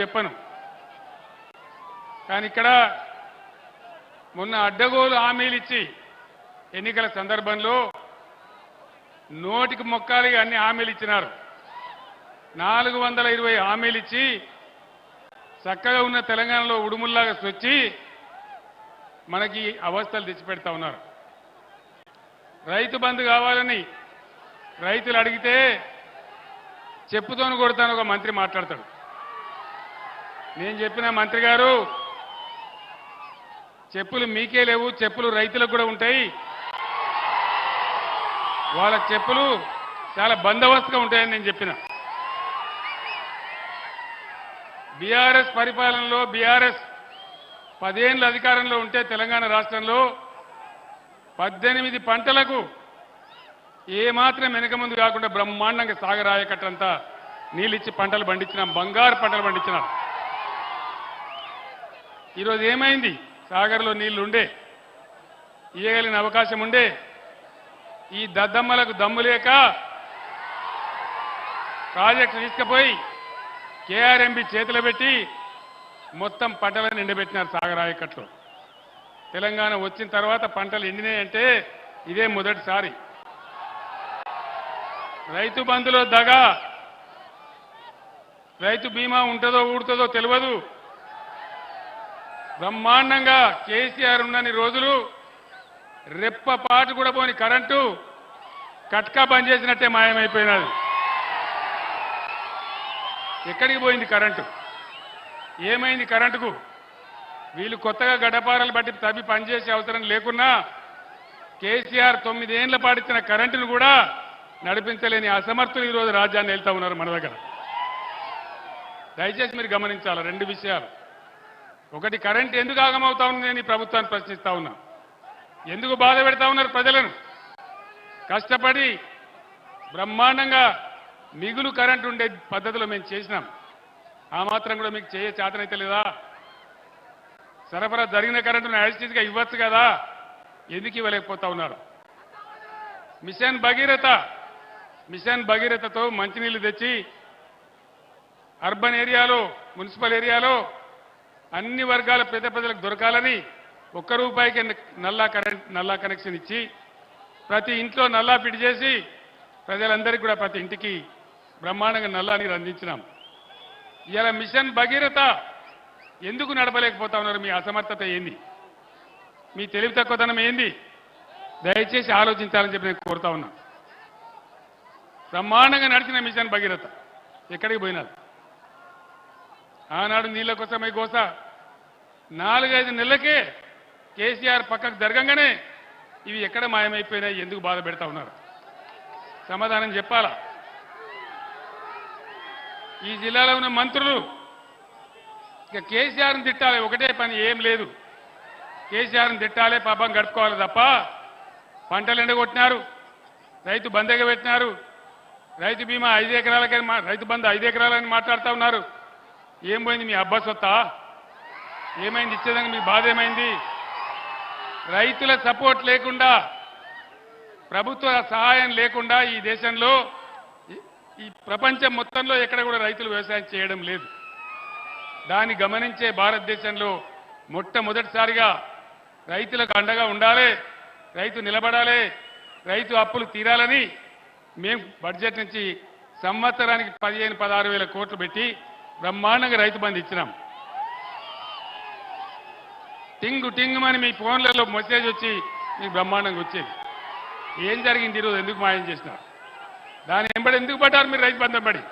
చెప్పను. కానీ ఇక్కడ మొన్న అడ్డగోలు హామీలు ఇచ్చి ఎన్నికల సందర్భంలో నోటికి మొక్కాలిగా అన్ని హామీలు ఇచ్చినారు. నాలుగు వందల ఇరవై హామీలు ఇచ్చి చక్కగా ఉన్న తెలంగాణలో ఉడుముల్లాగా వచ్చి మనకి అవస్థలు తెచ్చిపెడతా ఉన్నారు. రైతు బంధు కావాలని రైతులు అడిగితే చెప్పుతోను కొడతాను ఒక మంత్రి మాట్లాడతాడు. నేను చెప్పిన మంత్రి గారు చెప్పులు మీకే లేవు చెప్పులు రైతులకు కూడా ఉంటాయి. వాళ్ళ చెప్పులు చాలా బందోబస్తుగా ఉంటాయని నేను చెప్పిన. బీఆర్ఎస్ పరిపాలనలో బీఆర్ఎస్ పదేళ్ళు అధికారంలో ఉంటే తెలంగాణ రాష్ట్రంలో పద్దెనిమిది పంటలకు ఏమాత్రం వెనక ముందు కాకుండా బ్రహ్మాండంగా సాగరాయకట్టంతా నీళ్ళిచ్చి పంటలు పండించినాం బంగారు పంటలు పండించినాం. ఈరోజు ఏమైంది? సాగర్లో నీళ్ళు ఉండే ఇయ్యగలిగిన అవకాశం ఉండే. ఈ దద్దమ్మలకు దమ్ము లేక ప్రాజెక్టు తీసుకుపోయి కేఆర్ఎంబి చేతిలో పెట్టి మొత్తం పంటలను ఎండబెట్టినారు సాగరాయకట్లు తెలంగాణ వచ్చిన తర్వాత పంటలు ఎండినాయంటే ఇదే మొదటిసారి. రైతు బంధులో దగా. రైతు బీమా ఉంటుందో ఊడుతుందో తెలియదు బ్రహ్మాండంగా కేసీఆర్ ఉన్నన్ని రోజులు రెప్పపాటు కూడా పోని కరెంటు కట్కా బంద్ చేసినట్టే మాయమైపోయినది. ఎక్కడికి పోయింది కరెంటు? ఏమైంది కరెంటుకు? వీళ్ళు కొత్తగా గడపారలు బట్టి తవ్వి పనిచేసే అవసరం లేకున్నా కేసీఆర్ తొమ్మిదేళ్ళ పాటించిన కరెంటును కూడా నడిపించలేని అసమర్థులు ఈరోజు రాజ్యాన్ని వెళ్తా ఉన్నారు మన దగ్గర. దయచేసి మీరు గమనించాలి రెండు విషయాలు. ఒకటి కరెంట్ ఎందుకు ఆగమవుతా ఉంది నేను ఈ ప్రభుత్వాన్ని ప్రశ్నిస్తా ఉన్నా. ఎందుకు బాధ పెడతా ఉన్నారు ప్రజలను? కష్టపడి బ్రహ్మాండంగా మిగులు కరెంట్ ఉండే పద్ధతిలో మేము చేసినాం. ఆ మాత్రం కూడా మీకు చేయ చేతనైతే లేదా సరఫరా జరిగిన కరెంటును యాజిటీస్గా ఇవ్వచ్చు కదా? ఎందుకు ఇవ్వలేకపోతా ఉన్నారు? మిషన్ భగీరథ మిషన్ భగీరథతో మంచినీళ్ళు తెచ్చి అర్బన్ ఏరియాలో మున్సిపల్ ఏరియాలో అన్ని వర్గాల పేద ప్రజలకు దొరకాలని ఒక్క రూపాయికి నల్లా కరెంట్ నల్లా కనెక్షన్ ఇచ్చి ప్రతి ఇంట్లో నల్లా ఫిట్ చేసి ప్రజలందరికీ కూడా ప్రతి ఇంటికి బ్రహ్మాండంగా నల్లా నీరు అందించినాం. ఇలా మిషన్ భగీరథ ఎందుకు నడపలేకపోతా ఉన్నారు? మీ అసమర్థత ఏంది? మీ తెలివి తక్కువతనం ఏంది? దయచేసి ఆలోచించాలని చెప్పి నేను కోరుతా ఉన్నా. బ్రహ్మాండంగా నడిచిన మిషన్ భగీరథ. ఎక్కడికి పోయినారు? ఆనాడు నీళ్ళ కోసమై గోస. నాలుగైదు నెలలకే కేసీఆర్ పక్కకు జరగంగానే ఇవి ఎక్కడ మాయమైపోయినాయి ఎందుకు బాధ పెడతా ఉన్నారు? సమాధానం చెప్పాలా? ఈ జిల్లాలో ఉన్న మంత్రులు ఇక కేసీఆర్ని తిట్టాలి ఒకటే పని ఏం లేదు. కేసీఆర్ని తిట్టాలి పాపం గడుపుకోవాలి తప్ప పంటలు ఎండగొట్టినారు రైతు బందెగ పెట్టినారు రైతు బీమా ఐదు ఎకరాలకని మా- రైతు బంధు ఐదు ఎకరాలని మాట్లాడుతూ ఉన్నారు. ఏం పోయింది మీ అబ్బా సొత్తా? ఏమైంది? ఇచ్చేదానికి మీ బాధ ఏమైంది? రైతుల సపోర్ట్ లేకుండా ప్రభుత్వ సహాయం లేకుండా ఈ దేశంలో ఈ- ఈ ప్రపంచం మొత్తంలో ఎక్కడ కూడా రైతులు వ్యవసాయం చేయడం లేదు. దాన్ని గమనించే భారతదేశంలో మొట్టమొదటిసారిగా రైతులకు అండగా ఉండాలి రైతు నిలబడాలి రైతు అప్పులు తీరాలని మేము బడ్జెట్ నుంచి సంవత్సరానికి పదిహేను పదహారు వేల కోట్లు పెట్టి బ్రహ్మాండంగా రైతు బంధు ఇచ్చినాం. టింగు టింగుమని మీ ఫోన్లలో మెసేజ్ వచ్చి మీకు బ్రహ్మాండంగా వచ్చేది. ఏం జరిగింది ఈరోజు? ఎందుకు మాయం చేసినారు? దాని వెంబడి ఎందుకు పడ్డారు మీరు రైతు బంధం పడి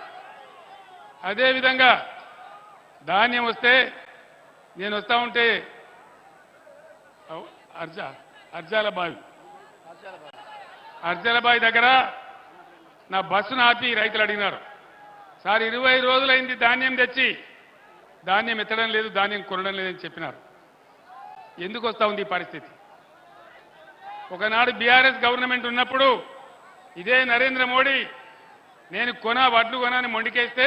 అదేవిధంగా ధాన్యం వస్తే నేను వస్తా ఉంటే అర్జ అర్జాల బావి అర్జాల బావి దగ్గర నా బస్సును ఆపి రైతులు అడిగినారు. సార్ ఇరవై రోజులైంది ధాన్యం తెచ్చి. ధాన్యం ఎత్తడం లేదు ధాన్యం కొనడం లేదని చెప్పినారు. ఎందుకు వస్తా ఉంది ఈ పరిస్థితి? ఒకనాడు బీఆర్ఎస్ గవర్నమెంట్ ఉన్నప్పుడు ఇదే నరేంద్ర మోడీ నేను కొన వడ్లు కొనని మొండికేస్తే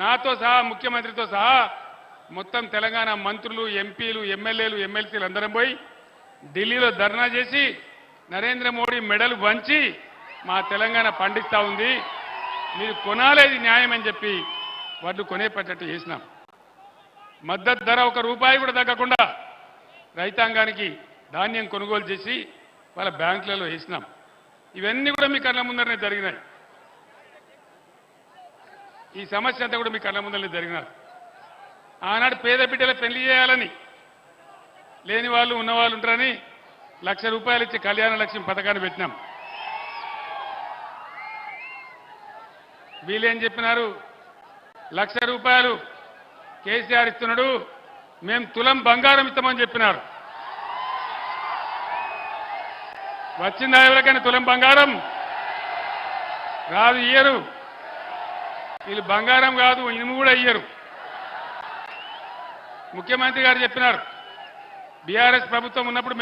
నాతో సహా ముఖ్యమంత్రితో సహా మొత్తం తెలంగాణ మంత్రులు ఎంపీలు ఎమ్మెల్యేలు ఎమ్మెల్సీలు అందరం పోయి ఢిల్లీలో ధర్నా చేసి నరేంద్ర మోడీ మెడలు వంచి మా తెలంగాణ పండిస్తా ఉంది. మీరు కొనాలేది న్యాయం అని చెప్పి వడ్లు కొనేపట్టట్టు చేసినాం. మద్దతు ధర ఒక రూపాయి కూడా తగ్గకుండా రైతాంగానికి ధాన్యం కొనుగోలు చేసి వాళ్ళ బ్యాంకులలో వేసినాం. ఇవన్నీ కూడా మీ కళ్ళ ముందరనే జరిగినాయి. ఈ సమస్య అంతా కూడా మీ కళ్ళ ముందరనే జరిగినారు ఆనాడు పేద బిడ్డల పెళ్ళి చేయాలని లేని వాళ్ళు ఉన్నవాళ్ళు ఉంటారని లక్ష రూపాయలు ఇచ్చి కళ్యాణ లక్ష్యం పథకాన్ని పెట్టినాం. వీలేం చెప్పినారు? లక్ష రూపాయలు కేసీఆర్ ఇస్తున్నాడు మేము తులం బంగారం ఇస్తామని చెప్పినారు. వచ్చిందా ఎవరికైనా తులం బంగారం? రాదు ఇయ్యరు. వీళ్ళు బంగారం కాదు ఇనుము కూడా ఇయ్యరు. ముఖ్యమంత్రి గారు చెప్పినారు బీఆర్ఎస్ ప్రభుత్వం ఉన్నప్పుడు మేము